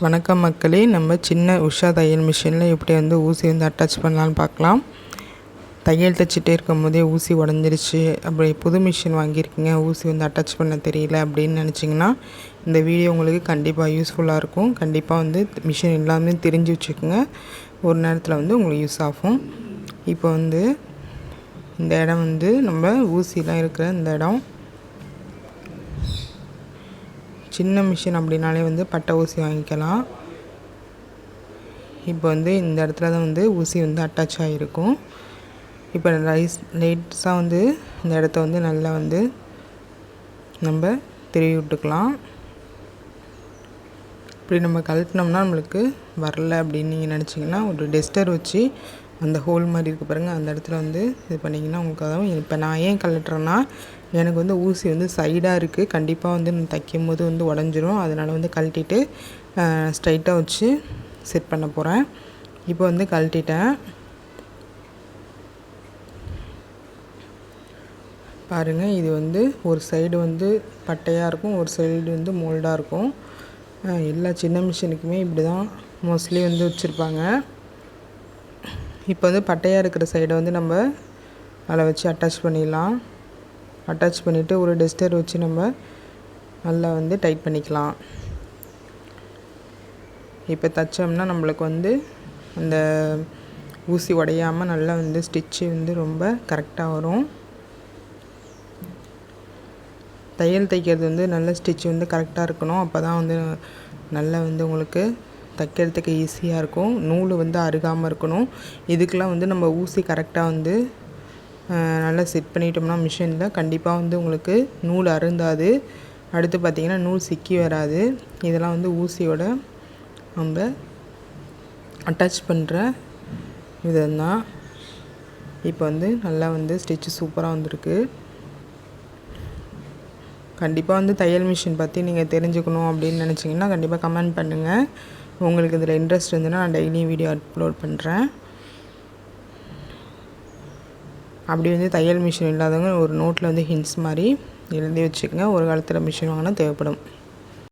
வணக்கம் மக்களே. நம்ம சின்ன உஷா தையல் மிஷினில் எப்படி வந்து ஊசி வந்து அட்டாச் பண்ணலான்னு பார்க்கலாம். தையல் தைச்சிட்டே இருக்கும் போதே ஊசி உடஞ்சிருச்சு. அப்படி புது மிஷின் வாங்கியிருக்கீங்க. ஊசி வந்து அட்டாச் பண்ண தெரியல அப்படின்னு நினச்சிங்கன்னா இந்த வீடியோ உங்களுக்கு கண்டிப்பாக யூஸ்ஃபுல்லாக இருக்கும். கண்டிப்பாக வந்து மிஷின் எல்லாமே தெரிஞ்சு வச்சுக்கோங்க. ஒரு நேரத்தில் வந்து உங்களுக்கு யூஸ் ஆகும். இப்போ வந்து இந்த இடம் வந்து நம்ம ஊசிலாம் இருக்கிற இந்த இடம். சின்ன மிஷின் அப்படின்னாலே வந்து பட்டை ஊசி வாங்கிக்கலாம். இப்போ வந்து இந்த இடத்துல தான் வந்து ஊசி வந்து அட்டாச் ஆகிருக்கும் இப்போ ரைஸ் லைட்ஸாக வந்து இந்த இடத்த வந்து நல்லா வந்து நம்ம திருவி விட்டுக்கலாம். இப்படி நம்ம கழட்டினோம்னா நம்மளுக்கு வரல அப்படின்னு நீங்கள் நினச்சிங்கன்னா ஒரு டெஸ்டர் வச்சு அந்த ஹோல் மாதிரி இருக்குது பாருங்கள் அந்த இடத்துல வந்து இது பண்ணிங்கன்னா உங்களுக்கு அதாவது இப்போ நான் ஏன் கழட்டுறேன்னா எனக்கு வந்து ஊசி வந்து சைடாக இருக்குது கண்டிப்பாக வந்து நான் தைக்கும் போது வந்து உடஞ்சிரும். அதனால் வந்து கழட்டிட்டு ஸ்ட்ரைட்டாக வச்சு செட் பண்ண போகிறேன் இப்போ வந்து கழட்டிட்டேன். பாருங்கள் இது வந்து ஒரு சைடு வந்து பட்டையாக இருக்கும். ஒரு சைடு வந்து மோல்டாக இருக்கும். எல்லா சின்ன மிஷினுக்குமே இப்படி தான் மோஸ்ட்லி வந்து வச்சுருப்பாங்க. இப்போ வந்து பட்டையாக இருக்கிற சைடை வந்து நம்ம அதில் வச்சு அட்டாச் பண்ணிடலாம். அட்டாச் பண்ணிவிட்டு ஒரு டெஸ்டர் வச்சு நம்ம நல்லா வந்து டைட் பண்ணிக்கலாம். இப்போ தைச்சோம்னா நம்மளுக்கு வந்து அந்த ஊசி உடையாமல் நல்லா வந்து ஸ்டிச்சு வந்து ரொம்ப கரெக்டாக வரும். தையல் தைக்கிறது வந்து நல்ல ஸ்டிச் வந்து கரெக்டாக இருக்கணும். அப்போ தான் வந்து நல்லா வந்து உங்களுக்கு தைக்கிறதுக்கு ஈஸியாக இருக்கும். நூல் வந்து அருகாமல் இருக்கணும். இதுக்கெலாம் வந்து நம்ம ஊசி கரெக்டாக வந்து நல்லா செட் பண்ணிட்டோம்னா மிஷினில் கண்டிப்பாக வந்து உங்களுக்கு நூல் அருந்தாது. அடுத்து பார்த்திங்கன்னா நூல் சிக்கி வராது. இதெல்லாம் வந்து ஊசியோட நம்ம அட்டாச் பண்ணுற விதம்தான். இப்போ வந்து நல்லா வந்து ஸ்டிச்சு சூப்பராக வந்திருக்கு. கண்டிப்பாக வந்து தையல் மிஷின் பற்றி நீங்கள் தெரிஞ்சுக்கணும் அப்படின்னு நினச்சிங்கன்னா கண்டிப்பாக கமெண்ட் பண்ணுங்கள் உங்களுக்கு இதில் இன்ட்ரெஸ்ட் இருந்ததுன்னா நான் டெய்லியும் வீடியோ அப்லோட் பண்ணுறேன் அப்படி வந்து தையல் மிஷின் இல்லாதவங்க ஒரு நோட்டில் வந்து ஹிண்ட்ஸ் மாதிரி எழுதி வச்சுக்கோங்க. ஒரு காலத்தில் மிஷின் வாங்கினா தேவைப்படும்.